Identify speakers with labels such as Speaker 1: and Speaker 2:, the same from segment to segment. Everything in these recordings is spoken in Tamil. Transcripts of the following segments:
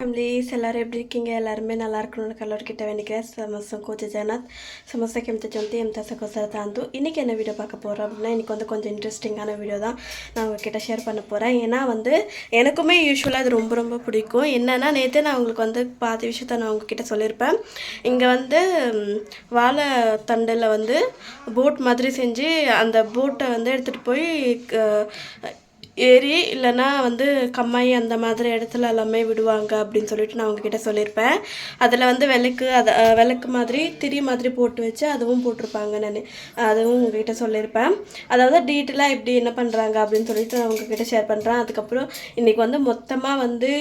Speaker 1: ஃபேமிலிஸ் எல்லோரும் எப்படி இருக்கீங்க எல்லாருமே நல்லா இருக்கணும்னு கல்லூரிக்கிட்ட வேண்டிக்கிறேன் ಸಮಸ್ಯೆ ಕೋಚ ಜಗನ್ನಾಥ್ ಸಮಸ್ಯೆ ಕೆಮ್ತ ಜೊತೆ ಎಮ್ತ ಸಕೋಸರ தாந்து இன்றைக்கி என்ன வீடியோ பார்க்க போகிறோம் அப்படின்னா இன்றைக்கி வந்து கொஞ்சம் இன்ட்ரெஸ்டிங்கான வீடியோ தான் நான் உங்ககிட்ட ஷேர் பண்ண போகிறேன் ஏன்னா வந்து எனக்குமே யூஸ்வலாக அது ரொம்ப ரொம்ப பிடிக்கும் என்னென்னா நேற்று நான் உங்களுக்கு வந்து பாதி விஷயத்த நான் உங்ககிட்ட சொல்லியிருப்பேன் இங்கே வந்து ம், வாழைத்தண்டில் வந்து போட் மாதிரி செஞ்சு அந்த போட்டை வந்து எடுத்துகிட்டு போய் க- ஏரி இல்லைன்னா வந்து கம்மாய் அந்த மாதிரி இடத்துல எல்லாமே விடுவாங்க அப்படின்னு சொல்லிட்டு நான் உங்ககிட்ட சொல்லியிருப்பேன். அதில் வந்து விளக்கு அதை விளக்கு மாதிரி திரி மாதிரி போட்டு வச்சு அதுவும் போட்டிருப்பாங்க நான். அதுவும் உங்ககிட்ட சொல்லியிருப்பேன். அதாவது டீட்டெயிலாக எப்படி என்ன பண்ணுறாங்க அப்படின்னு சொல்லிட்டு நான் உங்ககிட்ட ஷேர் பண்ணுறேன் அதுக்கப்புறம் இன்றைக்கி வந்து மொத்தமாக வந்து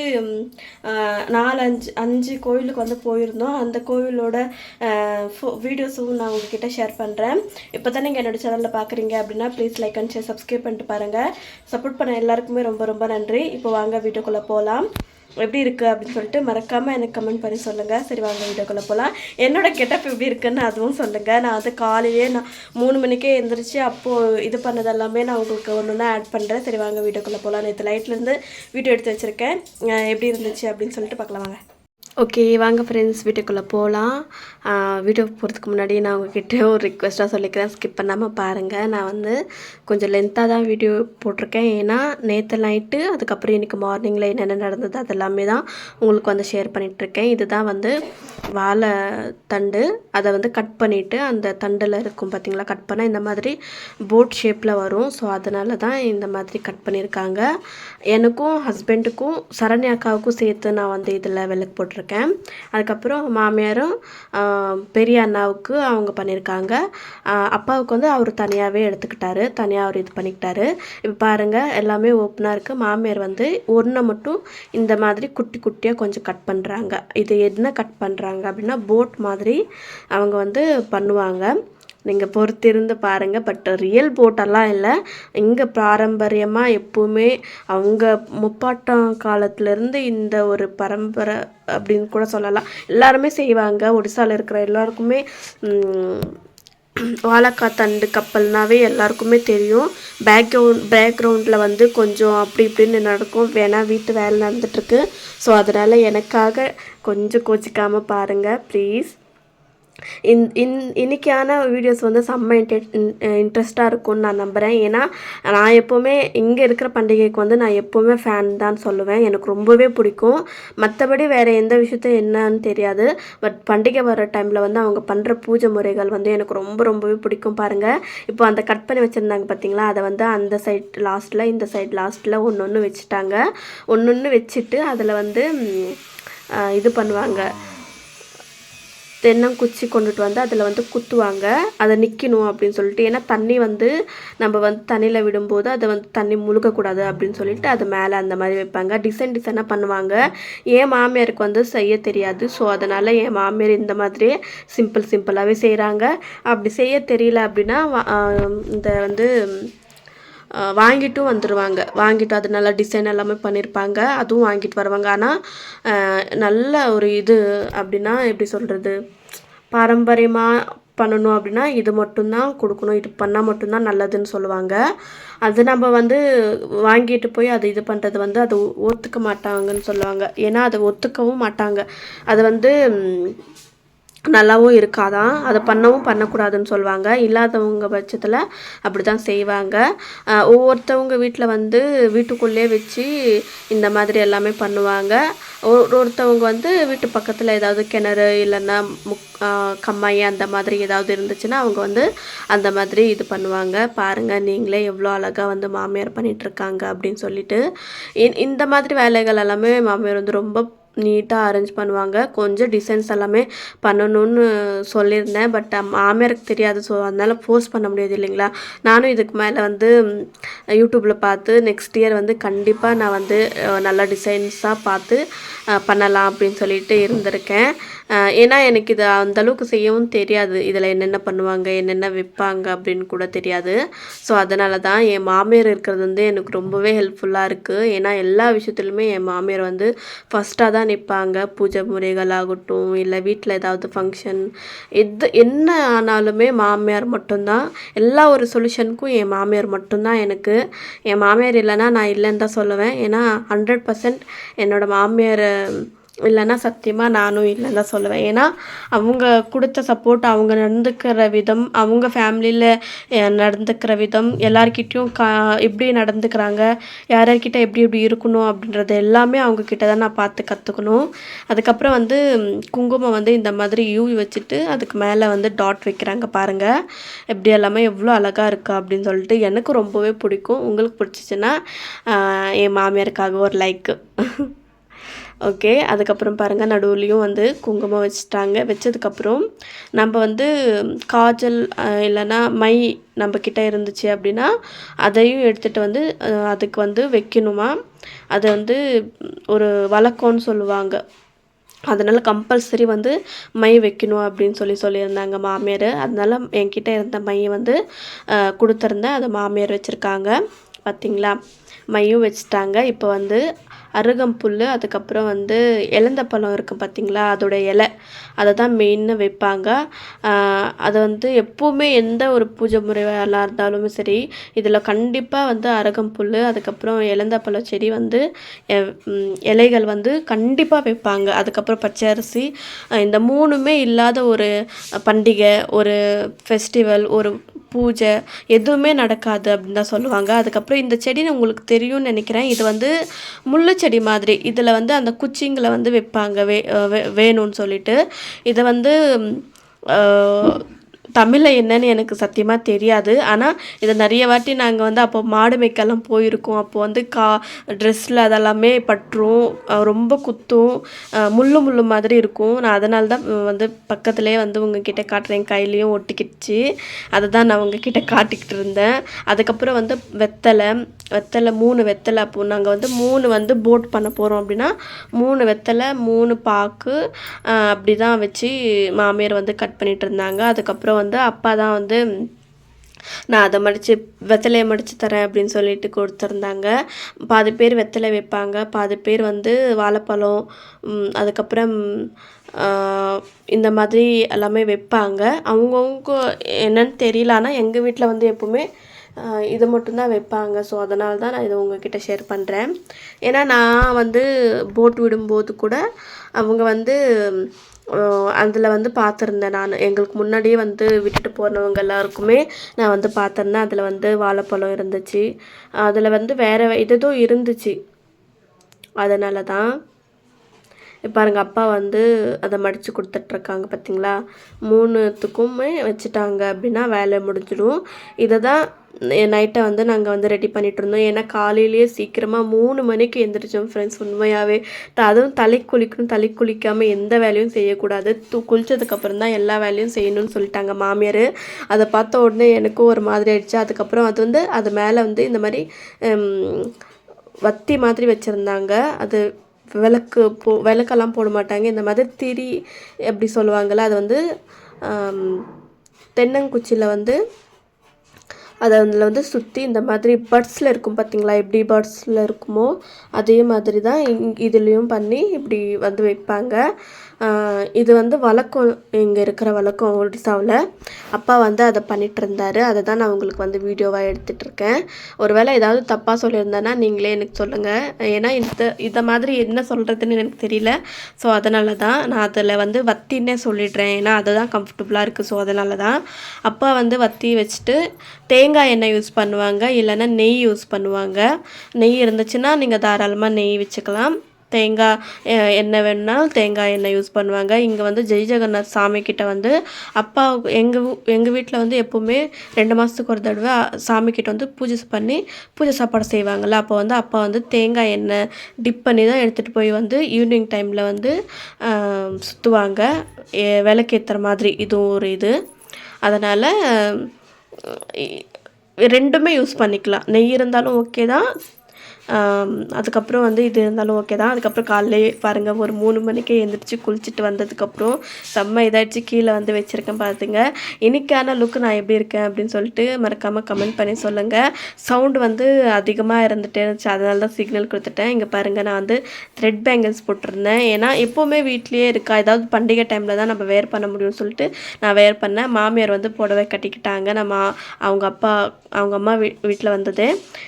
Speaker 1: நாலு அஞ்சு அஞ்சு கோயிலுக்கு வந்து போயிருந்தோம். அந்த கோவிலோட வீடியோஸும் நான் உங்ககிட்ட ஷேர் பண்ணுறேன் இப்போ தான் நீங்கள் என்னோட சேனலில் பார்க்குறீங்க அப்படின்னா please like and share subscribe பண்ணிட்டு பாருங்கள் சப்போர்ட் பண்ண எல்லாருக்குமே ரொம்ப ரொம்ப நன்றி. இப்போ வாங்க வீடியோக்குள்ளே போகலாம் எப்படி இருக்குது அப்படின்னு சொல்லிட்டு மறக்காமல் எனக்கு கமெண்ட் பண்ணி சொல்லுங்கள் சரி வாங்க வீடியோக்குள்ளே போகலாம் என்னோட கெட்டப் எப்படி இருக்குன்னு அதுவும் சொல்லுங்கள் நான் வந்து காலையிலேயே நான் மூணு மணிக்கே எழுந்திரிச்சு அப்போது இது பண்ணது எல்லாமே நான் உங்களுக்கு ஒன்று ஒன்றா ஆட் பண்ணுறேன் சரி வாங்க வீடியோக்குள்ளே போகலாம் நேற்று லைட்லேருந்து வீடியோ எடுத்து வச்சுருக்கேன். எப்படி இருந்துச்சு அப்படின்னு சொல்லிட்டு பார்க்கலாம். வாங்க. ஓகே வாங்க ஃப்ரெண்ட்ஸ் வீட்டுக்குள்ளே போகலாம் வீடியோ போகிறதுக்கு முன்னாடி நான் உங்ககிட்ட ஒரு ரிக்வெஸ்ட்டாக சொல்லிக்கிறேன். ஸ்கிப் பண்ணாமல் பாருங்கள் நான் வந்து கொஞ்சம் லென்த்தாக தான் வீடியோ போட்டிருக்கேன். ஏன்னா நேற்று நைட்டு அதுக்கப்புறம் இன்றைக்கி மார்னிங்கில் என்னென்ன நடந்தது அதெல்லாமே தான் உங்களுக்கு வந்து ஷேர் பண்ணிகிட்ருக்கேன் இதுதான் வந்து வாழை தண்டு. அதை வந்து கட் பண்ணிவிட்டு அந்த தண்டில் இருக்கும் பார்த்தீங்களா கட் பண்ணால் இந்த மாதிரி போட் ஷேப்பில் வரும். ஸோ அதனால தான் இந்த மாதிரி கட் பண்ணியிருக்காங்க. எனக்கும் ஹஸ்பண்டுக்கும் சரண்யா அக்காவுக்கும் சேர்த்து நான் வந்து இதில் விளக்கு போட்டிருக்கேன். அதுக்கப்புறம் மாமியாரும் பெரிய அண்ணாவுக்கு அவங்க பண்ணியிருக்காங்க அப்பாவுக்கு வந்து அவர் தனியாகவே எடுத்துக்கிட்டாரு. தனியாக அவர் இது பண்ணிக்கிட்டாரு. இப்போ பாருங்கள் எல்லாமே ஓப்பனாக இருக்குது மாமியார் வந்து ஒன்றை மட்டும் இந்த மாதிரி குட்டி குட்டியாக கொஞ்சம் கட் பண்ணுறாங்க இது என்ன கட் பண்ணுறாங்க அப்படின்னா போட் மாதிரி அவங்க வந்து பண்ணுவாங்க. நீங்கள் பொறுத்திருந்து பாருங்கள் பட் ரியல் போட்டெல்லாம் இல்லை. இங்கே பாரம்பரியமாக எப்போவுமே அவங்க முப்பாட்டம் காலத்துலேருந்து இந்த ஒரு பரம்பரை அப்படின்னு கூட சொல்லலாம். எல்லாருமே செய்வாங்க. ஒடிசாவில் இருக்கிற எல்லாருக்குமே ம், தண்டு கப்பல்னாவே எல்லாருக்குமே தெரியும். பேக்ரவுண்ட் பேக்ரவுண்டில் வந்து கொஞ்சம் அப்படி இப்படின்னு நடக்கும். வேணா வீட்டு வேலை நடந்துட்டுருக்கு ஸோ அதனால் எனக்காக கொஞ்சம் கோச்சிக்காமல் பாருங்கள் ப்ளீஸ் இன் இன் இன்னைக்கான வீடியோஸ் வந்து செம்ம இன்டெ இன்ட்ரெஸ்ட்டாக இருக்கும்னு நான் நம்புகிறேன் ஏன்னா நான் எப்போவுமே இங்கே இருக்கிற பண்டிகைக்கு வந்து நான் எப்போவுமே ஃபேன் தான் சொல்லுவேன். எனக்கு ரொம்பவே பிடிக்கும். மற்றபடி வேறு எந்த விஷயத்த என்னன்னு தெரியாது. பட் பண்டிகை வர டைமில் வந்து அவங்க பண்ணுற பூஜை முறைகள் வந்து எனக்கு ரொம்ப ரொம்பவே பிடிக்கும் பாருங்கள் இப்போ அந்த கட் பண்ணி வச்சுருந்தாங்க பார்த்தீங்களா அதை வந்து அந்த சைட் லாஸ்ட்டில் இந்த சைட் லாஸ்ட்டில் ஒன்று ஒன்று வச்சுட்டாங்க. ஒன்று ஒன்று வச்சுட்டு அதில் வந்து இது பண்ணுவாங்க. தென்னங்குச்சி கொண்டுட்டு வந்து அதில் வந்து குத்துவாங்க. அதை நிற்கணும் அப்படின்னு சொல்லிட்டு. ஏன்னா தண்ணி வந்து நம்ம வந்து தண்ணியில் விடும்போது அதை வந்து தண்ணி முழுகக்கூடாது அப்படின்னு சொல்லிட்டு அது மேலே அந்த மாதிரி வைப்பாங்க. டிசைன் டிசைனாக பண்ணுவாங்க. என் மாமியாருக்கு வந்து செய்ய தெரியாது. ஸோ அதனால் என் மாமியார் இந்த மாதிரியே சிம்பிள் சிம்பிளாகவே செய்கிறாங்க அப்படி செய்ய தெரியல அப்படின்னா இந்த வந்து வாங்கிட்டும் வந்துடுவாங்க வாங்கிட்டு அது நல்லா டிசைன் எல்லாமே பண்ணியிருப்பாங்க அதுவும் வாங்கிட்டு வருவாங்க. ஆனால் நல்ல ஒரு இது அப்படின்னா எப்படி சொல்கிறது பாரம்பரியமாக பண்ணணும் அப்படின்னா இது மட்டும்தான் கொடுக்கணும். இது பண்ணால் மட்டும்தான் நல்லதுன்னு சொல்லுவாங்க. அது நம்ம வந்து வாங்கிட்டு போய் அது இது பண்ணுறது வந்து அது ஒத்துக்க மாட்டாங்கன்னு சொல்லுவாங்க. ஏன்னா அதை ஒத்துக்கவும் மாட்டாங்க. அது வந்து நல்லாவும் இருக்காதான். அதை பண்ணவும் பண்ணக்கூடாதுன்னு சொல்லுவாங்க இல்லாதவங்க பட்சத்தில் அப்படி தான் செய்வாங்க ஒவ்வொருத்தவங்க வீட்டில் வந்து வீட்டுக்குள்ளே வச்சு இந்த மாதிரி எல்லாமே பண்ணுவாங்க. ஒரு ஒருத்தவங்க வந்து வீட்டு பக்கத்தில் ஏதாவது கிணறு இல்லைன்னா முக் கம்மாய் அந்த மாதிரி ஏதாவது இருந்துச்சுன்னா அவங்க வந்து அந்த மாதிரி இது பண்ணுவாங்க. பாருங்கள் நீங்களே எவ்வளோ அழகாக வந்து மாமியார் பண்ணிகிட்ருக்காங்க இருக்காங்க அப்படின்னு சொல்லிட்டு. இந்த மாதிரி வேலைகள் எல்லாமே மாமியார் வந்து ரொம்ப நீட்டாக அரேஞ்ச் பண்ணுவாங்க. கொஞ்சம் டிசைன்ஸ் எல்லாமே பண்ணணும்னு சொல்லியிருந்தேன். பட் மாமியாருக்கு தெரியாது. ஸோ அதனால் ஃபோர்ஸ் பண்ண முடியாது இல்லைங்களா? நானும் இதுக்கு மேலே வந்து யூடியூப்பில் பார்த்து நெக்ஸ்ட் இயர் வந்து கண்டிப்பாக நான் வந்து நல்லா நல்ல டிசைன்ஸாக பார்த்து பண்ணலாம் அப்படின்னு சொல்லிட்டு இருந்திருக்கேன். ஏன்னா எனக்கு இது அந்தளவுக்கு செய்யவும் தெரியாது. இதில் என்னென்ன பண்ணுவாங்க என்னென்ன விற்பாங்க அப்படின்னு கூட தெரியாது. ஸோ அதனால தான் என் மாமியார் இருக்கிறது வந்து எனக்கு ரொம்பவே ஹெல்ப்ஃபுல்லாக இருக்குது ஏன்னா எல்லா விஷயத்துலையுமே என் மாமியார் வந்து ஃபஸ்ட்டாக தான் நிற்பாங்க பூஜை முறைகள் ஆகட்டும் இல்லை வீட்டில் ஏதாவது ஃபங்க்ஷன் எது என்ன ஆனாலுமே மாமியார் மட்டும்தான். எல்லா ஒரு சொல்யூஷனுக்கும் என் மாமியார் மட்டும்தான் எனக்கு. என் மாமியார் இல்லைன்னா நான் இல்லைன்னு தான் சொல்லுவேன். ஏன்னா ஹண்ட்ரட் பர்சன்ட் என்னோடய மாமியார் இல்லைன்னா சத்தியமாக நானும் இல்லைன்னு தான் சொல்லுவேன். ஏன்னா அவங்க கொடுத்த சப்போர்ட் அவங்க நடந்துக்கிற விதம் அவங்க ஃபேமிலியில் நடந்துக்கிற விதம் எல்லார்கிட்டேயும் கா எப்படி நடந்துக்கிறாங்க யார் யார்கிட்ட எப்படி எப்படி இருக்கணும் அப்படின்றது எல்லாமே அவங்கக்கிட்ட தான் நான் பார்த்து கற்றுக்கணும் அதுக்கப்புறம் வந்து குங்குமம் வந்து இந்த மாதிரி யூவி வச்சுட்டு அதுக்கு மேலே வந்து டாட் வைக்கிறாங்க பாருங்கள் எப்படி எல்லாமே எவ்வளோ அழகாக இருக்கா அப்படின்னு சொல்லிட்டு எனக்கு ரொம்பவே பிடிக்கும். உங்களுக்கு பிடிச்சிச்சின்னா என் மாமியாருக்காக ஒரு லைக்கு ஓகே அதுக்கப்புறம் பாருங்கள் நடுவுலையும் வந்து குங்குமம் வச்சுட்டாங்க. வச்சதுக்கப்புறம் நம்ம வந்து காஜல் இல்லைன்னா மை நம்ம கிட்டே இருந்துச்சு அப்படின்னா அதையும் எடுத்துகிட்டு வந்து அதுக்கு வந்து வைக்கணுமா? அது வந்து ஒரு வழக்கம்னு சொல்லுவாங்க. அதனால் கம்பல்சரி வந்து மை வைக்கணும் அப்படின்னு சொல்லி சொல்லியிருந்தாங்க மாமியார். அதனால என்கிட்ட இருந்த மையை வந்து கொடுத்துருந்தேன். அதை மாமியார் வச்சுருக்காங்க. பார்த்தீங்களா மையும் வச்சுட்டாங்க. இப்போ வந்து அருகம்புல் அதுக்கப்புறம் வந்து எலந்த பழம் இருக்கும் பார்த்தீங்களா அதோட இலை. அதை தான் மெயின்னு வைப்பாங்க. அதை வந்து எப்போவுமே எந்த ஒரு பூஜை முறையாக இருந்தாலும் சரி இதில் கண்டிப்பாக வந்து அருகம்புல் அதுக்கப்புறம் எலந்த பழ செடி வந்து இலைகள் வந்து கண்டிப்பாக வைப்பாங்க. அதுக்கப்புறம் பச்சை அரிசி. இந்த மூணுமே இல்லாத ஒரு பண்டிகை ஒரு ஃபெஸ்டிவல் ஒரு பூஜை எதுவுமே நடக்காது அப்படின்னு தான் சொல்லுவாங்க. அதுக்கப்புறம் இந்த செடி உங்களுக்கு தெரியும்னு நினைக்கிறேன். இது வந்து முள்ளு செடி மாதிரி. இதில் வந்து அந்த குச்சிங்களை வந்து வைப்பாங்க. வே வே- வேணும்னு சொல்லிட்டு. இதை வந்து தமிழில் என்னன்னு எனக்கு சத்தியமாக தெரியாது. ஆனால் இதை நிறைய வாட்டி நாங்கள் வந்து அப்போ மாடு மேய்க்கெல்லாம் போயிருக்கோம். அப்போ வந்து கா ட்ரெஸ்ஸில் அதெல்லாமே பற்றும் ரொம்ப குத்தும். முள்ளு முள்ளு மாதிரி இருக்கும். நான் அதனால தான் வந்து பக்கத்துலேயே வந்து உங்ககிட்ட காட்டுறேன். கையிலையும் ஒட்டிக்கிடுச்சு அதை தான் நான் உங்ககிட்ட காட்டிக்கிட்டு இருந்தேன். அதுக்கப்புறம் வந்து வெத்தலை வெத்தலை மூணு வெத்தலை. அப்போ நாங்கள் வந்து மூணு வந்து போட் பண்ண போகிறோம் அப்படின்னா மூணு வெத்தலை மூணு பாக்கு அப்படி தான் வச்சு மாமியார் வந்து கட் பண்ணிகிட்டு இருந்தாங்க. அதுக்கப்புறம் வந்து வந்து அப்பா தான் வந்து நான் அதை மடித்து வெத்தலையை மடித்து தரேன் அப்படின்னு சொல்லிட்டு கொடுத்துருந்தாங்க. பாதி பேர் வெத்தலை வைப்பாங்க. பாதி பேர் வந்து வாழைப்பழம் அதுக்கப்புறம் இந்த மாதிரி எல்லாமே வைப்பாங்க. அவங்கவுங்க என்னன்னு தெரியல. ஆனால் எங்கள் வீட்டில் வந்து எப்போவுமே இது மட்டும்தான் வைப்பாங்க. ஸோ அதனால தான் நான் இதை உங்ககிட்ட ஷேர் பண்ணுறேன் ஏன்னா நான் வந்து போட் விடும்போது கூட அவங்க வந்து அதில் வந்து பார்த்துருந்தேன் நான். எங்களுக்கு முன்னாடியே வந்து விட்டுட்டு போனவங்க எல்லாருக்குமே நான் வந்து பார்த்துருந்தேன். அதில் வந்து வாழைப்பழம் இருந்துச்சு. அதில் வந்து வேறு ஏதோ இருந்துச்சு. அதனால தான் பாருங்கள் அப்பா வந்து அதை மடித்து கொடுத்துட்ருக்காங்க பார்த்தீங்களா மூணுத்துக்குமே வச்சுட்டாங்க அப்படின்னா வேலை முடிஞ்சிடும். இதை தான் நைட்டை வந்து நாங்கள் வந்து ரெடி பண்ணிகிட்டு இருந்தோம் ஏன்னா காலையிலேயே சீக்கிரமாக மூணு மணிக்கு எந்திரிச்சோம் ஃப்ரெண்ட்ஸ் உண்மையாகவே அதுவும் தலை குளிக்கணும் தலை குளிக்காமல் எந்த வேலையும் செய்யக்கூடாது. தூ குளித்ததுக்கப்புறம் தான் எல்லா வேலையும் செய்யணும்னு சொல்லிட்டாங்க மாமியார். அதை பார்த்த உடனே எனக்கும் ஒரு மாதிரி ஆயிடுச்சு. அதுக்கப்புறம் அது வந்து அது மேலே வந்து இந்த மாதிரி வத்தி மாதிரி வச்சுருந்தாங்க. அது விளக்கு போ விளக்கெல்லாம் போட மாட்டாங்க. இந்த மாதிரி திரி எப்படி சொல்லுவாங்கள்ல அது வந்து தென்னங்குச்சியில் வந்து அதை அதில் வந்து சுற்றி இந்த மாதிரி பர்ட்ஸில் இருக்கும் பார்த்தீங்களா எப்படி பர்ட்ஸில் இருக்குமோ அதே மாதிரி தான் இங் இதுலேயும் பண்ணி இப்படி வந்து வைப்பாங்க. இது வந்து வழக்கம் இங்கே இருக்கிற வழக்கம் ஒடிசாவில் அப்பா வந்து அதை பண்ணிட்டு இருந்தாரு அதை தான் நான் உங்களுக்கு வந்து வீடியோவாக எடுத்துகிட்டு இருக்கேன் ஒருவேளை ஏதாவது தப்பாக சொல்லியிருந்தேன்னா நீங்களே எனக்கு சொல்லுங்கள் ஏன்னா இந்த இதை மாதிரி என்ன சொல்கிறதுன்னு எனக்கு தெரியல. ஸோ அதனால தான் நான் அதில் வந்து வத்தின்னே சொல்லிடுறேன். ஏன்னா அதுதான் கம்ஃபர்டபுளாக இருக்குது ஸோ அதனால தான் அப்பா வந்து வத்தி வச்சுட்டு தேங்காய் எண்ணெய் யூஸ் பண்ணுவாங்க. இல்லைன்னா நெய் யூஸ் பண்ணுவாங்க. நெய் இருந்துச்சுன்னா நீங்கள் தாராளமாக நெய் வச்சுக்கலாம். தேங்காய் எண்ணெய் வேணும்னாலும் தேங்காய் எண்ணெய் யூஸ் பண்ணுவாங்க. இங்கே வந்து ஜெய் ஜெகநாத் சாமிக்கிட்ட வந்து அப்பா எங்கள் எங்கள் வீட்டில் வந்து எப்போவுமே ரெண்டு மாதத்துக்கு ஒரு தடவை சாமிக்கிட்ட வந்து பூஜை பண்ணி பூஜை சாப்பாடு செய்வாங்கள்ல அப்போ வந்து அப்பா வந்து தேங்காய் எண்ணெய் டிப் பண்ணி தான் எடுத்துகிட்டு போய் வந்து ஈவினிங் டைமில் வந்து சுற்றுவாங்க விளக்கேற்றுற விளக்கேத்துற மாதிரி. இதுவும் ஒரு இது. அதனால் ரெண்டுமே யூஸ் பண்ணிக்கலாம். நெய் இருந்தாலும் ஓகே தான். அதுக்கப்புறம் வந்து இது இருந்தாலும் ஓகே தான். அதுக்கப்புறம் காலையிலே பாருங்கள் ஒரு மூணு மணிக்கு எழுந்திரிச்சு குளிச்சுட்டு வந்ததுக்கப்புறம் செம்ம இதாகிடுச்சு கீழே வந்து வச்சுருக்கேன் பார்த்துங்க இன்னைக்கான லுக் நான் எப்படி இருக்கேன் அப்படின்னு சொல்லிட்டு மறக்காமல் கமெண்ட் பண்ணி சொல்லுங்கள் சவுண்டு வந்து அதிகமாக இருந்துகிட்டே இருந்துச்சு. அதனால தான் சிக்னல் கொடுத்துட்டேன். இங்கே பாருங்கள் நான் வந்து த்ரெட் பேங்கிள்ஸ் போட்டிருந்தேன். ஏன்னா எப்போவுமே வீட்லேயே இருக்கா? ஏதாவது பண்டிகை டைமில் தான் நம்ம வேர் பண்ண முடியும்னு சொல்லிட்டு நான் வேர் பண்ணேன். மாமியார் வந்து புடவை கட்டிக்கிட்டாங்க. நம்ம அவங்க அப்பா அவங்க அம்மா வீ வீட்டில் வந்தது.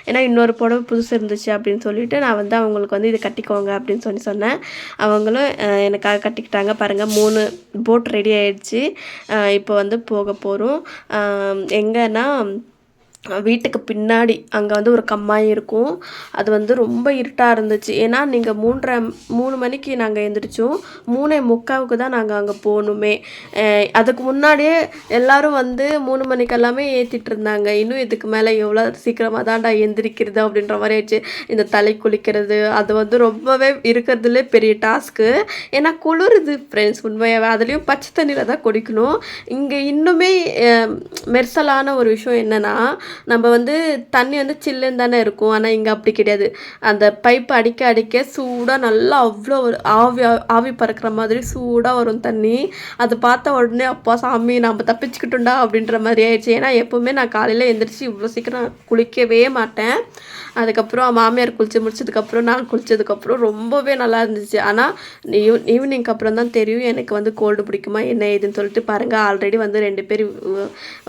Speaker 1: ஏன்னா இன்னொரு புடவை புதுசு இருந்துச்சு. ஆயிடுச்சு அப்படின்னு சொல்லிவிட்டு நான் வந்து அவங்களுக்கு வந்து இதை கட்டிக்கோங்க அப்படின்னு சொல்லி சொன்னேன். அவங்களும் எனக்காக கட்டிக்கிட்டாங்க. பாருங்கள் மூணு போட் ரெடி ஆயிடுச்சு. இப்போ வந்து போக போகிறோம் எங்கன்னா வீட்டுக்கு பின்னாடி அங்கே வந்து ஒரு கம்மாய் இருக்கும். அது வந்து ரொம்ப இருட்டாக இருந்துச்சு. ஏன்னா நீங்கள் மூன்றரை மூணு மணிக்கு நாங்கள் எழுந்திரிச்சோம் மூணே முக்காவுக்கு தான் நாங்கள் அங்கே போகணுமே. அதுக்கு முன்னாடியே எல்லோரும் வந்து மூணு மணிக்கு எல்லாமே ஏற்றிட்டு இருந்தாங்க. இன்னும் இதுக்கு மேலே எவ்வளோ சீக்கிரமாக தான்டா எந்திரிக்கிறது அப்படின்ற மாதிரி ஆயிடுச்சு. இந்த தலை குளிக்கிறது அது வந்து ரொம்பவே இருக்கிறதுலே பெரிய டாஸ்க்கு. ஏன்னா குளிருது ஃப்ரெண்ட்ஸ் உண்மையாகவே அதுலேயும் பச்சை தண்ணியில் தான் குடிக்கணும். இங்கே இன்னுமே மெர்சலான ஒரு விஷயம் என்னென்னா நம்ம வந்து தண்ணி வந்து சில்லுன்னு தானே இருக்கும். ஆனால் இங்கே அப்படி கிடையாது. அந்த பைப் அடிக்க அடிக்க சூடாக நல்லா அவ்வளோ ஒரு ஆவி ஆவி பறக்கிற மாதிரி சூடாக வரும் தண்ணி. அது பார்த்த உடனே அப்பா சாமி நம்ம தப்பிச்சுக்கிட்டோண்டா அப்படின்ற மாதிரி ஆயிடுச்சு. ஏன்னா எப்போவுமே நான் காலையில் எழுந்திரிச்சு இவ்வளோ சீக்கிரம் நான் குளிக்கவே மாட்டேன். அதுக்கப்புறம் மாமியார் குளித்து முடிச்சதுக்கப்புறம் நான் குளிச்சதுக்கப்புறம் ரொம்பவே நல்லா இருந்துச்சு. ஆனால் ஈவ் ஈவினிங்க்கு அப்புறம் தான் தெரியும் எனக்கு வந்து கோல்டு பிடிக்குமா என்ன ஏதுன்னு சொல்லிட்டு பாருங்கள் ஆல்ரெடி வந்து ரெண்டு பேர்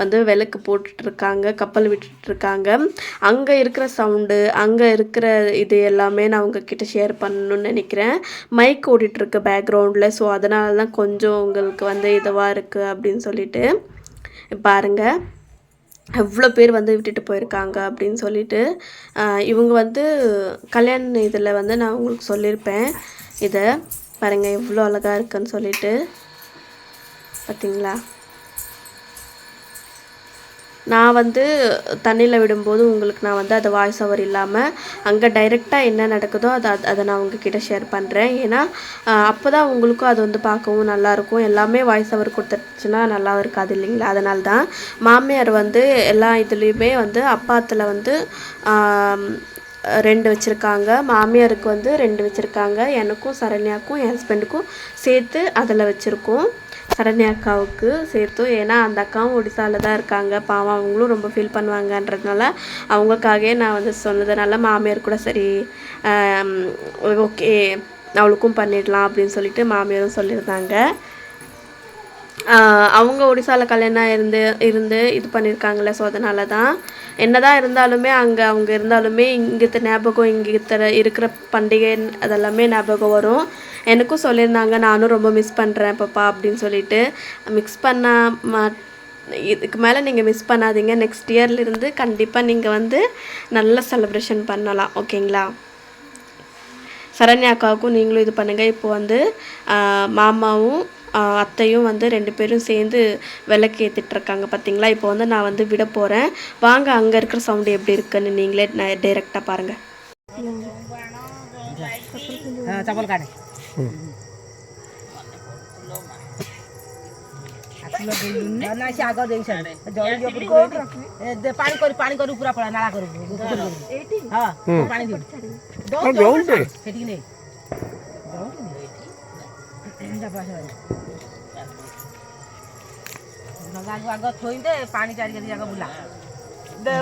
Speaker 1: வந்து விளக்கு போட்டுட்டு இருக்காங்க. கப்பல் விட்டுட்டு இருக்காங்க அங்கே இருக்கிற சவுண்டு அங்கே இருக்கிற இது எல்லாமே நான் உங்ககிட்ட ஷேர் பண்ணணும்னு நினைக்கிறேன். மைக் ஓடிட்டுருக்கு பேக்ரவுண்டில் ஸோ அதனால தான் கொஞ்சம் உங்களுக்கு வந்து இதுவாக இருக்குது அப்படின்னு சொல்லிட்டு. பாருங்கள் எவ்வளோ பேர் வந்து விட்டுட்டு போயிருக்காங்க அப்படின்னு சொல்லிட்டு. இவங்க வந்து கல்யாண இதில் வந்து நான் உங்களுக்கு சொல்லியிருப்பேன் இதை பாருங்கள் எவ்வளோ அழகாக இருக்குன்னு சொல்லிட்டு. பார்த்தீங்களா நான் வந்து தண்ணியில் விடும்போது உங்களுக்கு நான் வந்து அது வாய்ஸ் ஓவர் இல்லாமல் அங்கே டைரெக்டாக என்ன நடக்குதோ அதை அதை- அதை நான் உங்ககிட்ட ஷேர் பண்ணுறேன் ஏன்னா அப்போ தான் உங்களுக்கும் அது வந்து பார்க்கவும் நல்லாயிருக்கும். எல்லாமே வாய்ஸ் ஓவர் கொடுத்துருச்சுன்னா நல்லா இருக்காது இல்லைங்களா? அதனால தான் மாமியார் வந்து எல்லா இதுலேயுமே வந்து அப்பாத்தில் வந்து ரெண்டு வச்சுருக்காங்க. மாமியாருக்கு வந்து ரெண்டு வச்சுருக்காங்க. எனக்கும் சரண்யாக்கும் என் ஹஸ்பண்டுக்கும் சேர்த்து அதில் வச்சுருக்கோம். சரண்யா அக்காவுக்கு சேர்த்து ஏன்னா அந்த அக்காவும் ஒடிசாவில் தான் இருக்காங்க. பாவம் அவங்களும் ரொம்ப ஃபீல் பண்ணுவாங்கன்றதுனால அவங்களுக்காகவே நான் வந்து சொன்னதுனால மாமியார் கூட சரி ஓகே அவளுக்கும் பண்ணிடலாம் அப்படின்னு சொல்லிட்டு மாமியாரும் சொல்லியிருந்தாங்க. அவங்க ஒடிசாவில் கல்யாணம் இருந்து இருந்து இது பண்ணியிருக்காங்களே ஸோ அதனால தான் என்னதான் இருந்தாலுமே அங்கே அவங்க இருந்தாலுமே இங்கே ஞாபகம் இங்கே இருக்கிற பண்டிகை அதெல்லாமே ஞாபகம் வரும். எனக்கும் சொல்லியிருந்தாங்க நானும் ரொம்ப மிஸ் பண்ணுறேன் பாப்பா அப்படின்னு சொல்லிட்டு. மிக்ஸ் பண்ண மா இதுக்கு மேலே நீங்கள் மிஸ் பண்ணாதீங்க. நெக்ஸ்ட் இயர்லேருந்து கண்டிப்பாக நீங்கள் வந்து நல்ல செலிப்ரேஷன் பண்ணலாம். ஓகேங்களா சரண்யா அக்காவுக்கும் நீங்களும் இது பண்ணுங்கள் இப்போ வந்து மாமாவும் அத்தையும் வந்து ரெண்டு பேரும் சேர்ந்து விளக்கு ஏற்றிட்டுருக்காங்க பார்த்தீங்களா இப்போ வந்து நான் வந்து விட போகிறேன் வாங்க அங்கே இருக்கிற சவுண்டு எப்படி இருக்குன்னு நீங்களே டைரெக்டாக பாருங்கள்
Speaker 2: ହଁ ଚପଲ କାଢେ ନା ସେ ଆଗ ଦେଇ ସାରେ ଜଳି ପାଣି କରି ପାଣି କରି ପୁରା ପଳା ନାଳା କରୁ ହଁ ପାଣି ଦିଅ ସେଠିକି ନେ ଆଗ ଆଗ ଥୋଇଦେ ପାଣି ଚାରିକରି ଯାକ ବୁଲା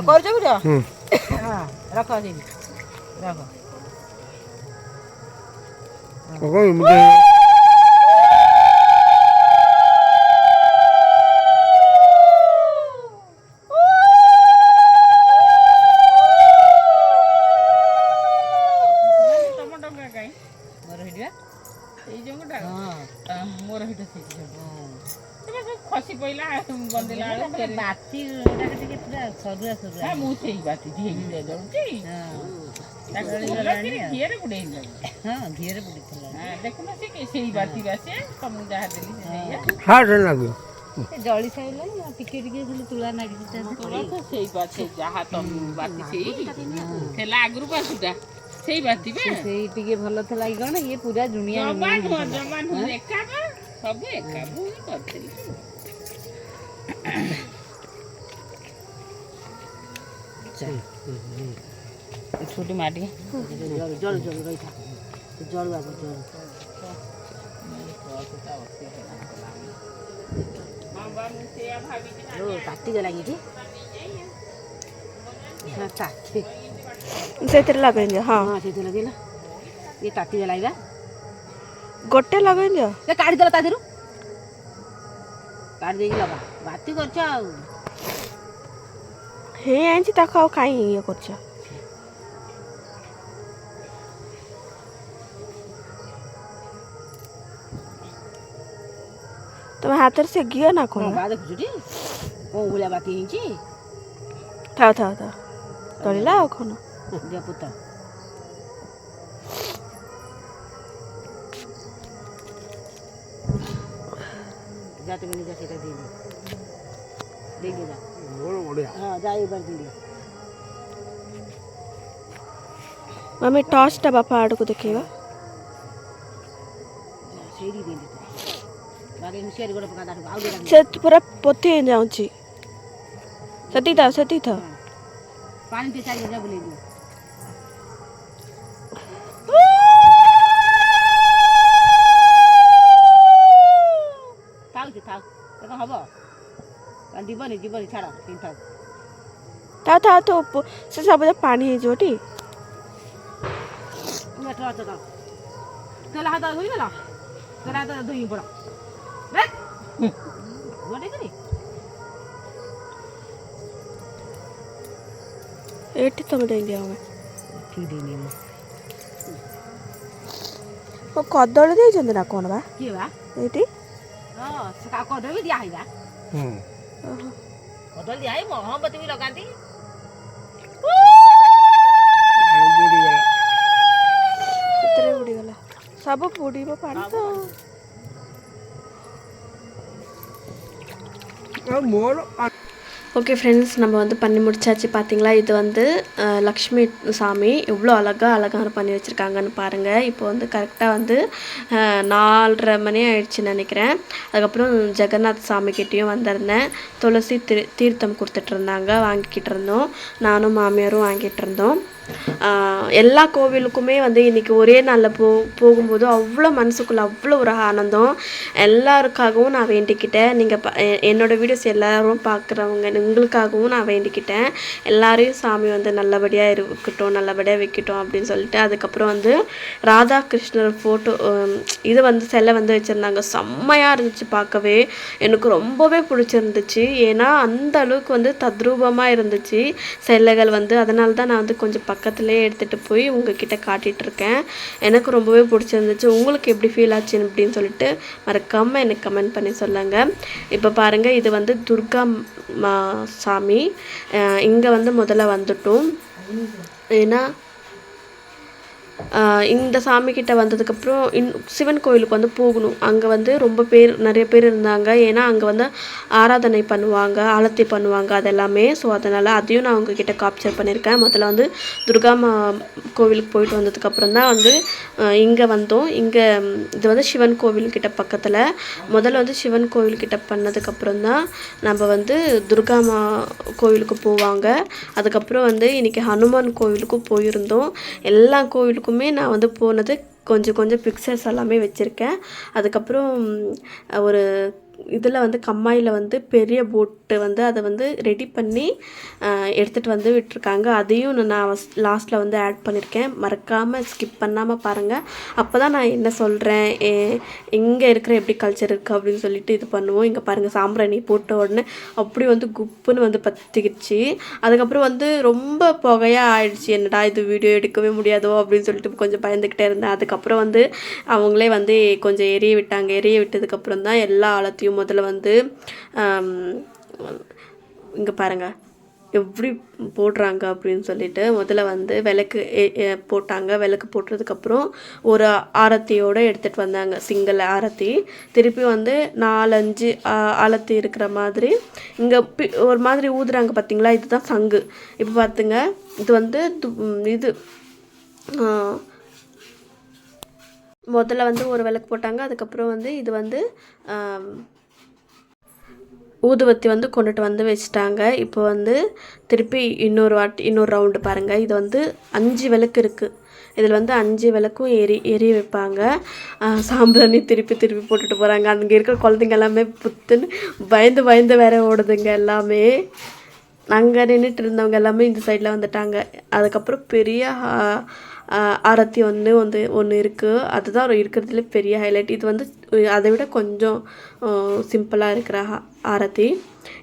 Speaker 2: କରୁଛ ବୁଝ ହଁ ରଖ ସେଇଠି ରଖ ମୋର ହେଇଟି ବା
Speaker 3: ଏଇ ଯୋଉଟା
Speaker 2: ହଁ
Speaker 3: ମୋର ହେଇଟା ସେଇଠି ଯୋଉ
Speaker 2: ହଁ
Speaker 3: ସେଟା ସବୁ ଖସି ପଇଲା ବନ୍ଦେଲା
Speaker 2: ଏଇଟା
Speaker 3: ବେଳେ
Speaker 2: ଟିକେ ବାତି ଗୁଡାକ ଟିକେ ପୁରା ସରୁଆ ସରୁଆ
Speaker 3: ହଁ ମୁଁ ସେଇ ବାତି ଢେଇ ଦଉଛି
Speaker 2: ହଁ
Speaker 3: ତାକୁ
Speaker 2: ଜଳିଗଲାଣି ଆଉ।
Speaker 3: ଘିଅରେ ବୁଡେଇ ଦେବି
Speaker 2: ହଁ ଘିଅରେ ବୁଡ଼ିଥିଲା
Speaker 4: ହାର୍ଟ ଲାଗିବ
Speaker 2: ସେ ଜଳି ସାରିଲାଣି ଆଉ ଟିକେ ଟିକେ ଖାଲି ତୁଳା ନାଗିଛି ତା ଦେହରେ।
Speaker 3: ତୋର ତ ସେଇ ବାତି ଯାହା ତମ ବାତି ସେଇ ଥିଲା ଆଗରୁ ବାସୁଟା ସେଇ ବାତି ବା
Speaker 2: ସେଇ ଟିକେ ଭଲ ଥିଲା କି କଣ ଇଏ ପୁରା ଦୁନିଆ
Speaker 3: ଜମା ନୁହଁ ଜମା ନୁହଁ ଏକା ବା ସବୁ ଏକା ମୁଁ ହିଁ କରିଥିଲି ଛୋଟି ମାଟି
Speaker 2: ଜଳୁ ଜଳୁ ଜଳୁ ରହିଥା ଜଳୁ ଆଗ ଜଳୁ ଓ ତାତିଗଲା କି ଏଠି ହଁ, ତାତି
Speaker 1: ସେଇଥିରେ ଲଗେଇ ଦିଅ ହଁ
Speaker 2: ହଁ ସେଇଠି ଲଗେଇଲା ଇଏ ତାତିଗଲା ଏଇବା
Speaker 1: ଗୋଟେ ଲଗେଇ ଦିଅ
Speaker 2: ଏ କାଢିଦେଲା ତା ଦେହରୁ କାଢି ଦେଇକି ଲଗା ବାତି କରୁଛ ଆଉ
Speaker 1: ହେଇ ଆଣିଛି ତାକୁ ଆଉ କାହିଁ ଇଏ କରୁଛ
Speaker 2: তুমি হাতের সে গিয়ে না করো ওগুলা
Speaker 1: বাতি হিঞ্চি থাও থাও থাও তলিলা
Speaker 2: ওখানে পুতা যা তুমি নিজে সেটা দিয়ে দিয়ে দিয়ে যা হ্যাঁ যা এবার দিয়ে మమ్మీ టాస్టా బాప ఆడుకు దొక్కేవా
Speaker 1: ସେ ପୁରା ପୋତି ହେଇଯାଉଛି ସେତିକି ଥାଉ ସେତିକି ଥାଉ
Speaker 2: ପାଣି ଟିକେ ଚାରି ଯା ବୁଲେଇ ଦିଅ ଥାଉଛି ଥାଉ ଏ କ'ଣ ହବ ଆଉ ଯିବନି ଯିବନି ଛାଡ଼ ସେମିତି ଥାଉ
Speaker 1: ଥାଉ ଥାଉ ତ ପ- ସେ ସବୁଯାକ ପାଣି ହେଇଯିବ ଟି
Speaker 2: ବେଠ ଅଛ ତ ତେଲ ହାତ ଧୋଇଦେଲ ତେଲ ହାତ ଧୋଇ ପଡ଼
Speaker 1: ଏଇଠି ତମେ ଦେଇଦିଅ ଆମେ
Speaker 2: ଠିକ୍ ଦେଇନି ମୁଁ
Speaker 1: ଓ କଦଳୀ ଦେଇଛନ୍ତି ନା କ'ଣ ବା
Speaker 2: କିଏ ବା
Speaker 1: ଏଇଠି
Speaker 2: ହଁ ସେ କା- କଦଳୀ ବି ଦିଆ ହେଇବା
Speaker 1: ଓହୋ।
Speaker 2: କଦଳୀ ଦିଆ ହେଇ ମହମବତୀ ବି ଲଗାନ୍ତି
Speaker 1: ସେଥିରେ ବୁଡ଼ିଗଲା ସବୁ ବୁଡ଼ିବ ପାଣି ତ ஓகே ஃப்ரெண்ட்ஸ் நம்ம வந்து பண்ணி முடிச்சாச்சு. பார்த்தீங்களா இது வந்து லக்ஷ்மி சாமி எவ்வளோ அழகாக அழகாக பண்ணி வச்சுருக்காங்கன்னு பாருங்கள் இப்போ வந்து கரெக்டாக வந்து நாலரை மணி ஆயிடுச்சுன்னு நினைக்கிறேன். அதுக்கப்புறம் ஜெகநாத் சாமி கிட்டேயும் வந்திருந்தேன். துளசி திரு தீர்த்தம் கொடுத்துட்ருந்தாங்க வாங்கிக்கிட்டு இருந்தோம். நானும் மாமியாரும் வாங்கிட்டு இருந்தோம். எல்லா கோவிலுக்குமே வந்து இன்றைக்கி ஒரே நாளில் போ போகும்போது அவ்வளோ மனசுக்குள்ளே அவ்வளோ ஒரு ஆனந்தம். எல்லாருக்காகவும் நான் வேண்டிக்கிட்டேன். நீங்கள் ப என்னோடய என்னோட வீடியோஸ் எல்லோரும் பார்க்குறவங்க உங்களுக்காகவும் நான் வேண்டிக்கிட்டேன். எல்லாரையும் சாமி வந்து நல்லபடியாக இருக்கட்டும் நல்லபடியாக வைக்கட்டும் அப்படின்னு சொல்லிட்டு அதுக்கப்புறம் வந்து ராதாகிருஷ்ணர் ஃபோட்டோ இது வந்து சிலை வந்து வச்சுருந்தாங்க. செம்மையாக இருந்துச்சு பார்க்கவே. எனக்கு ரொம்பவே பிடிச்சிருந்துச்சு. ஏன்னா அந்த அளவுக்கு வந்து தத்ரூபமாக இருந்துச்சு சிலைகள் வந்து. அதனால தான் நான் வந்து கொஞ்சம் பக்கத்துலேயே எடுத்துகிட்டு போய் உங்ககிட்ட காட்டிகிட்ருக்கேன் எனக்கு ரொம்பவே பிடிச்சிருந்துச்சு. உங்களுக்கு எப்படி ஃபீல் ஆச்சு அப்படின்னு சொல்லிட்டு மறக்காமல் எனக்கு கமெண்ட் பண்ணி சொல்லுங்கள் இப்போ பாருங்கள் இது வந்து துர்கா மா சாமி. இங்கே வந்து முதல்ல வந்துட்டோம். ஏன்னா இந்த சாமி கிட்ட வந்ததுக்கப்புறம் இன் சிவன் கோயிலுக்கு வந்து போகணும். அங்கே வந்து ரொம்ப பேர் நிறைய பேர் இருந்தாங்க. ஏன்னா அங்கே வந்து ஆராதனை பண்ணுவாங்க ஆலத்தி பண்ணுவாங்க அதெல்லாமே. ஸோ அதனால் அதையும் நான் உங்ககிட்ட காப்சர் பண்ணியிருக்கேன். முதல்ல வந்து துர்கா மா கோவிலுக்கு போயிட்டு வந்ததுக்கப்புறம் தான் வந்து இங்கே வந்தோம். இங்கே இது வந்து சிவன் கோவில்கிட்ட பக்கத்தில். முதல்ல வந்து சிவன் கோவில்கிட்ட பண்ணதுக்கப்புறம் தான் நம்ம வந்து துர்கா மா கோவிலுக்கு போவாங்க. அதுக்கப்புறம் வந்து இன்றைக்கி ஹனுமான் கோவிலுக்கும் போயிருந்தோம். எல்லா கோவிலுக்கும் நான் வந்து போனது கொஞ்சம் கொஞ்சம் பிக்சர்ஸ் எல்லாமே வச்சுருக்கேன். அதுக்கப்புறம் ஒரு இதில் வந்து கம்மாயில் வந்து பெரிய போட்டு வந்து அதை வந்து ரெடி பண்ணி எடுத்துகிட்டு வந்து விட்டுருக்காங்க. அதையும் நான் லாஸ்ட்டில் வந்து ஆட் பண்ணியிருக்கேன் மறக்காமல் ஸ்கிப் பண்ணாமல் பாருங்கள் அப்போ தான் நான் என்ன சொல்கிறேன் இங்கே இருக்கிற எப்படி கல்ச்சர் இருக்குது அப்படின்னு சொல்லிட்டு இது பண்ணுவோம். இங்கே பாருங்கள் சாம்பிராணி போட்ட உடனே அப்படி வந்து குப்புன்னு வந்து பற்றிக்கிச்சு அதுக்கப்புறம் வந்து ரொம்ப புகையாக ஆயிடுச்சு. என்னடா இது வீடியோ எடுக்கவே முடியாதோ அப்படின்னு சொல்லிட்டு கொஞ்சம் பயந்துக்கிட்டே இருந்தேன். அதுக்கப்புறம் வந்து அவங்களே வந்து கொஞ்சம் எரிய விட்டாங்க. எரிய விட்டதுக்கப்புறம் தான் எல்லா ஆழத்தையும் முதல்ல வந்து இங்கே பாருங்கள் எப்படி போடுறாங்க அப்படின்னு சொல்லிட்டு முதல்ல வந்து விளக்கு போட்டாங்க. விளக்கு போட்டதுக்கப்புறம் ஒரு ஆரத்தியோடு எடுத்துகிட்டு வந்தாங்க. சிங்கிள் ஆரத்தி. திருப்பி வந்து நாலஞ்சு ஆலத்தி ஆரத்தி இருக்கிற மாதிரி இங்கே ஒரு மாதிரி ஊதுறாங்க பார்த்தீங்களா இதுதான் சங்கு. இப்போ பார்த்துங்க இது வந்து து- இது முதல்ல வந்து ஒரு விளக்கு போட்டாங்க. அதுக்கப்புறம் வந்து இது வந்து ஊதுவத்தி வந்து கொண்டுட்டு வந்து வச்சுட்டாங்க. இப்போ வந்து திருப்பி இன்னொரு வாட்டி இன்னொரு ரவுண்டு பாருங்கள் இது வந்து அஞ்சு விளக்கு இருக்குது இதில் வந்து அஞ்சு விளக்கும் எரி எரிய வைப்பாங்க. சாம்பிராணி திருப்பி திருப்பி போட்டுட்டு போகிறாங்க அங்கே இருக்கிற குழந்தைங்க எல்லாமே புத்துன்னு பயந்து பயந்து வேற ஓடுதுங்க எல்லாமே. அங்கே நின்றுட்டு இருந்தவங்க எல்லாமே இந்த சைடில் வந்துட்டாங்க. அதுக்கப்புறம் பெரிய ஆரத்தி ஒன்று வந்து ஒன்று இருக்குது அதுதான் இருக்கிறதுல பெரிய ஹைலைட் இது வந்து அதை விட கொஞ்சம் சிம்பிளாக இருக்கிற ஆரத்தி.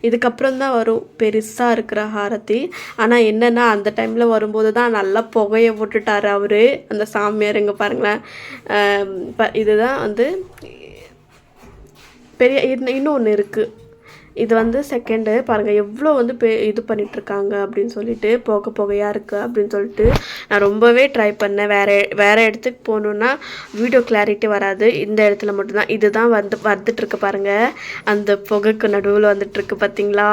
Speaker 1: இதுக்கப்புறம் தான் வரும் பெருசாக இருக்கிற ஆரத்தி. ஆனால் என்னென்னா அந்த டைமில் வரும்போது தான் நல்லா புகையை போட்டுட்டார் அவர். அந்த சாமியார் இங்கே பாருங்களேன். இப்போ இதுதான் வந்து பெரிய இன்னும் ஒன்று இருக்குது இது வந்து செகண்டு பாருங்கள் எவ்வளோ வந்து பெ இது பண்ணிகிட்ருக்காங்க அப்படின்னு சொல்லிட்டு போக போகையாக இருக்குது அப்படின்னு சொல்லிட்டு நான் ரொம்பவே ட்ரை பண்ணேன். வேறு வேறு இடத்துக்கு போகணுன்னா வீடியோ கிளாரிட்டி வராது. இந்த இடத்துல மட்டும்தான். இதுதான் வந்து வந்துட்டுருக்கு பாருங்கள் அந்த புகைக்கு நடுவில் வந்துட்டுருக்கு பார்த்தீங்களா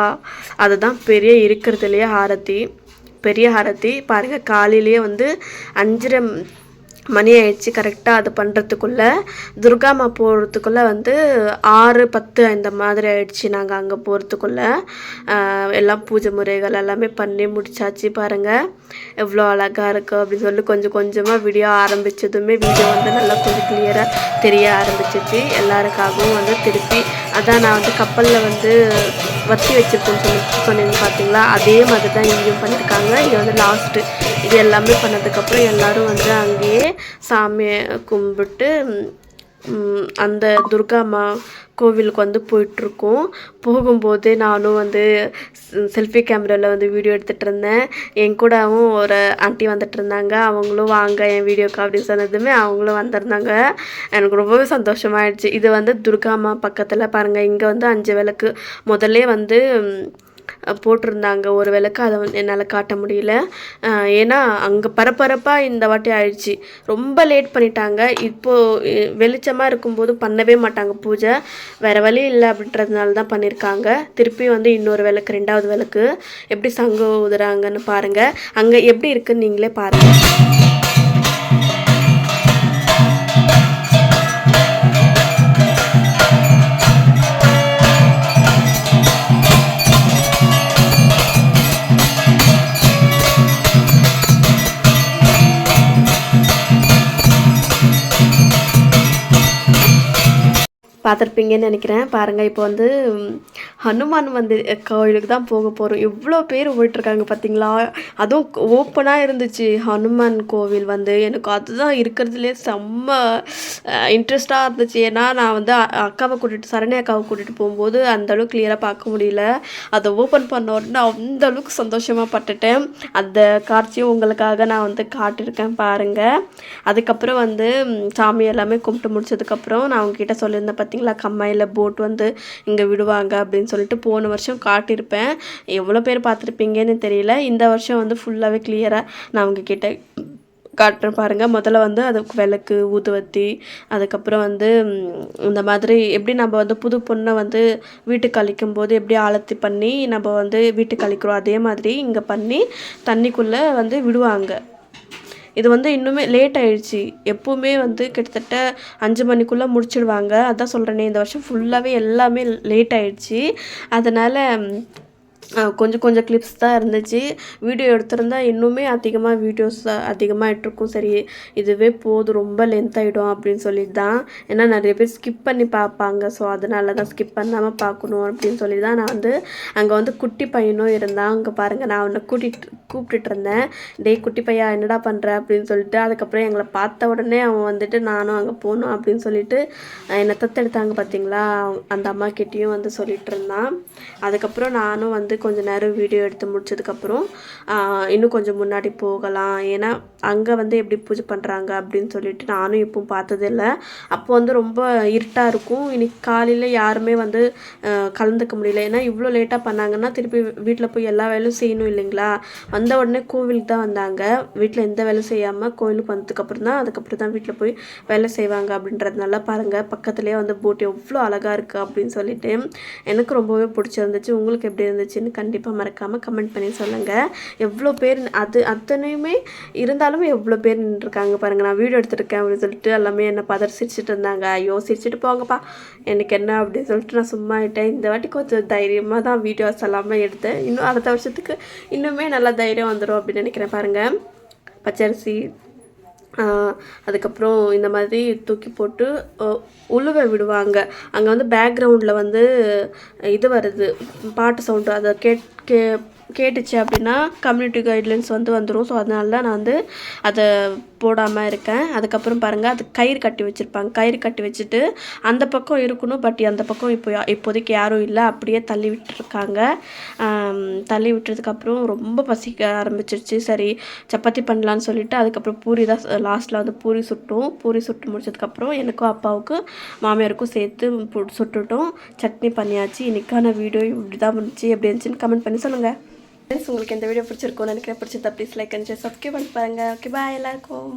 Speaker 1: அதுதான் பெரிய இருக்கிறதுலையே ஆரத்தி பெரிய ஆரத்தி பாருங்கள் காலையிலேயே வந்து அஞ்சரை மணி ஆயிடுச்சு கரெக்டாக அது பண்ணுறதுக்குள்ளே துர்காமா போகிறதுக்குள்ளே வந்து ஆறு பத்து இந்த மாதிரி ஆயிடுச்சு நாங்கள் அங்கே போகிறதுக்குள்ளே எல்லாம் பூஜை முறைகள் எல்லாமே பண்ணி முடிச்சாச்சு பாருங்கள் எவ்வளோ அழகாக இருக்குது அப்படின்னு சொல்லி கொஞ்சம் கொஞ்சமாக வீடியோ ஆரம்பித்ததுமே வீடியோ வந்து நல்லா கொஞ்சம் கிளியராக தெரிய ஆரம்பிச்சிச்சு. எல்லாருக்காகவும் வந்து திருப்பி அதான் நான் வந்து கப்பலில் வந்து வத்தி வச்சிருக்கேன்னு சொல்லி சொன்னீங்க பார்த்தீங்களா? அதே மாதிரி தான் இங்கேயும் பண்ணியிருக்காங்க. இது வந்து லாஸ்ட்டு இது எல்லாமே பண்ணதுக்கப்புறம் எல்லாரும் வந்து அங்கேயே சாமியை கும்பிட்டு அந்த துர்காமா கோவிலுக்கு வந்து போயிட்டுருக்கோம். போகும்போது நானும் வந்து செல்ஃபி கேமராவில் வந்து வீடியோ எடுத்துகிட்டு இருந்தேன். என் கூடவும் ஒரு ஆண்டி வந்துட்டு இருந்தாங்க. அவங்களும் வாங்க என் வீடியோக்கு அப்படின்னு சொன்னதுமே அவங்களும் வந்திருந்தாங்க. எனக்கு ரொம்பவே சந்தோஷமாயிடுச்சு. இது வந்து துர்காமா பக்கத்தில் பாருங்கள் இங்கே வந்து அஞ்சு விளக்கு. முதல்ல வந்து போட்டிருந்தாங்க. ஒரு விளக்கு அதை வந்து என்னால் காட்ட முடியல. ஏன்னா அங்கே பரபரப்பாக இந்த வாட்டி ஆயிடுச்சு. ரொம்ப லேட் பண்ணிட்டாங்க. இப்போது வெளிச்சமாக இருக்கும்போது பண்ணவே மாட்டாங்க பூஜை. வேறு வழி இல்லை அப்படின்றதுனால தான் பண்ணியிருக்காங்க திருப்பி வந்து இன்னொரு விளக்கு ரெண்டாவது விளக்கு எப்படி சங்கம் ஊதுறாங்கன்னு பாருங்கள் அங்கே எப்படி இருக்குன்னு நீங்களே பாருங்கள் பார்த்துருப்பீங்கன்னு நினைக்கிறேன். பாருங்கள் இப்போ வந்து ஹனுமான் வந்து கோயிலுக்கு தான் போக போகிறோம் எவ்வளோ பேர் போயிட்டுருக்காங்க பார்த்தீங்களா அதுவும் ஓப்பனாக இருந்துச்சு. ஹனுமான் கோவில் வந்து எனக்கு அதுதான் இருக்கிறதுலே செம்ம இன்ட்ரெஸ்டாக இருந்துச்சு. ஏன்னா நான் வந்து அக்காவை கூட்டிகிட்டு சரணி அக்காவை கூட்டிகிட்டு போகும்போது அந்தளவுக்கு கிளியராக பார்க்க முடியல. அதை ஓப்பன் பண்ண உடனே அந்த அளவுக்கு சந்தோஷமாக பட்டுட்டேன். அந்த காட்சியும் உங்களுக்காக நான் வந்து காட்டியிருக்கேன் பாருங்கள் அதுக்கப்புறம் வந்து சாமி எல்லாமே கும்பிட்டு முடிச்சதுக்கப்புறம் நான் உங்ககிட்ட சொல்லியிருந்தேன் பார்த்தீங்களா? கம்மாயில் போட் வந்து இங்கே விடுவாங்க அப்படின்னு சொல்லிட்டு போன வருஷம் காட்டியிருப்பேன். எவ்வளோ பேர் பார்த்துருப்பீங்கன்னு தெரியல. இந்த வருஷம் வந்து ஃபுல்லாகவே கிளியராக நான் உங்ககிட்ட காட்டுறேன் பாருங்கள் முதல்ல வந்து அதுக்கு விளக்கு ஊதுவத்தி அதுக்கப்புறம் வந்து இந்த மாதிரி எப்படி நம்ம வந்து புது பொண்ணை வந்து வீட்டுக்கு அழிக்கும் போது எப்படி ஆழத்தி பண்ணி நம்ம வந்து வீட்டுக்கு அழிக்கிறோம் அதே மாதிரி இங்கே பண்ணி தண்ணிக்குள்ளே வந்து விடுவாங்க. இது வந்து இன்னுமே லேட் ஆயிடுச்சு. எப்பவுமே வந்து கிட்டத்தட்ட அஞ்சு மணிக்குள்ளே முடிச்சிடுவாங்க. அதான் சொல்கிறேனே இந்த வருஷம் ஃபுல்லாகவே எல்லாமே லேட் ஆயிடுச்சு. அதனால் கொஞ்சம் கொஞ்சம் கிளிப்ஸ் தான் இருந்துச்சு. வீடியோ எடுத்திருந்தா இன்னுமே அதிகமாக வீடியோஸ் அதிகமாக இட்டிருக்கும் சரி இதுவே போதும் ரொம்ப லென்த் ஆகிடும் அப்படின்னு சொல்லிட்டு தான் ஏன்னா நிறைய பேர் ஸ்கிப் பண்ணி பார்ப்பாங்க. ஸோ அதனால தான் ஸ்கிப் பண்ணாமல் பார்க்கணும் அப்படின்னு சொல்லி தான் நான் வந்து அங்கே வந்து குட்டி பையனும் இருந்தான். அங்கே பாருங்கள் நான் அவனை கூட்டிகிட்டு கூப்பிட்டுட்டு இருந்தேன். டேய் குட்டி பையா என்னடா பண்ணுற அப்படின்னு சொல்லிட்டு அதுக்கப்புறம் எங்களை பார்த்த உடனே அவன் வந்துட்டு நானும் அங்கே போகணும் அப்படின்னு சொல்லிட்டு என்னை தத்தெடுத்தாங்க பார்த்தீங்களா அந்த அம்மா கிட்டேயும் வந்து சொல்லிட்டு இருந்தான். அதுக்கப்புறம் நானும் வந்து கொஞ்சம் நேரம் வீடியோ எடுத்து முடிச்சதுக்கப்புறம் இன்னும் கொஞ்சம் முன்னாடி போகலாம். ஏன்னா அங்கே வந்து எப்படி பூஜை பண்ணுறாங்க அப்படின்னு சொல்லிட்டு நானும் இப்போ பார்த்ததில்ல அப்போ வந்து ரொம்ப இருட்டாக இருக்கும். இன்னைக்கு காலையில் யாருமே வந்து கலந்துக்க முடியல. ஏன்னா இவ்வளோ லேட்டாக பண்ணாங்கன்னா திருப்பி வீட்டில் போய் எல்லா வேலையும் செய்யணும் இல்லைங்களா? வந்த உடனே கோவிலுக்கு தான் வந்தாங்க. வீட்டில் எந்த வேலையும் செய்யாமல் கோவிலுக்கு வந்ததுக்கப்புறம் தான் அதுக்கப்புறம் தான் வீட்டில் போய் வேலை செய்வாங்க அப்படின்றதுனால பாருங்கள் பக்கத்துலேயே வந்து போட் எவ்வளோ அழகாக இருக்குது அப்படின்னு சொல்லிட்டு எனக்கு ரொம்பவே பிடிச்சிருந்துச்சு. உங்களுக்கு எப்படி இருந்துச்சு இருந்துச்சுன்னு கண்டிப்பாக மறக்காமல் கமெண்ட் பண்ணி சொல்லுங்கள் எவ்வளோ பேர் அது அத்தனையுமே இருந்தாலும் எவ்வளோ பேர் நின்றுருக்காங்க பாருங்கள் நான் வீடியோ எடுத்துருக்கேன் அப்படின்னு சொல்லிட்டு எல்லாமே என்னை பதர் சிரிச்சிட்டு இருந்தாங்க. ஐயோ சிரிச்சிட்டு போங்கப்பா. எனக்கு என்ன அப்படின்னு சொல்லிட்டு நான் சும்மா ஆகிட்டேன் இந்த வாட்டி கொஞ்சம் தைரியமாக தான் வீடியோஸ் எல்லாமே எடுத்தேன். இன்னும் அடுத்த வருஷத்துக்கு இன்னுமே நல்லா தைரியம் வந்துடும் அப்படின்னு நினைக்கிறேன் பாருங்கள் பச்சரிசி அதுக்கப்புறம் இந்த மாதிரி தூக்கி போட்டு உழுவை விடுவாங்க. அங்கே வந்து பேக்ரவுண்டில் வந்து இது வருது பாட்டு சவுண்டு அதை கேட் கே கேட்டுச்சு அப்படின்னா கம்யூனிட்டி கைட்லைன்ஸ் வந்து வந்துடும் ஸோ அதனால தான் நான் வந்து அதை போடாமல் இருக்கேன். அதுக்கப்புறம் பாருங்கள் அது கயிறு கட்டி வச்சுருப்பாங்க. கயிறு கட்டி வச்சுட்டு அந்த பக்கம் இருக்கணும். பட் அந்த பக்கம் இப்போ யா- இப்போதைக்கு யாரும் இல்லை. அப்படியே தள்ளி விட்டுருக்காங்க. தள்ளி விட்டதுக்கப்புறம் ரொம்ப பசிக்க ஆரம்பிச்சிருச்சு. சரி சப்பாத்தி பண்ணலான்னு சொல்லிட்டு அதுக்கப்புறம் பூரி தான் லாஸ்ட்டில் வந்து பூரி சுட்டோம். பூரி சுட்டு முடிச்சதுக்கப்புறம் எனக்கும் அப்பாவுக்கும் மாமியாருக்கும் சேர்த்து பு- சுட்டுட்டோம். சட்னி பண்ணியாச்சு. இன்னைக்கான வீடியோ இப்படி தான் இருந்துச்சு எப்படி இருந்துச்சுன்னு கமெண்ட் பண்ணி சொல்லுங்கள் ஃப்ரெண்ட்ஸ் உங்களுக்கு இந்த வீடியோ பிடிச்சிருக்கும்னு நினைக்கிறேன் பிடிச்சிருந்தா ப்ளீஸ் லைக் அண்ட் சப்ஸ்கிரைப் பண்ணி பாருங்கள் ஓகே பாய் எல்லாருக்கும்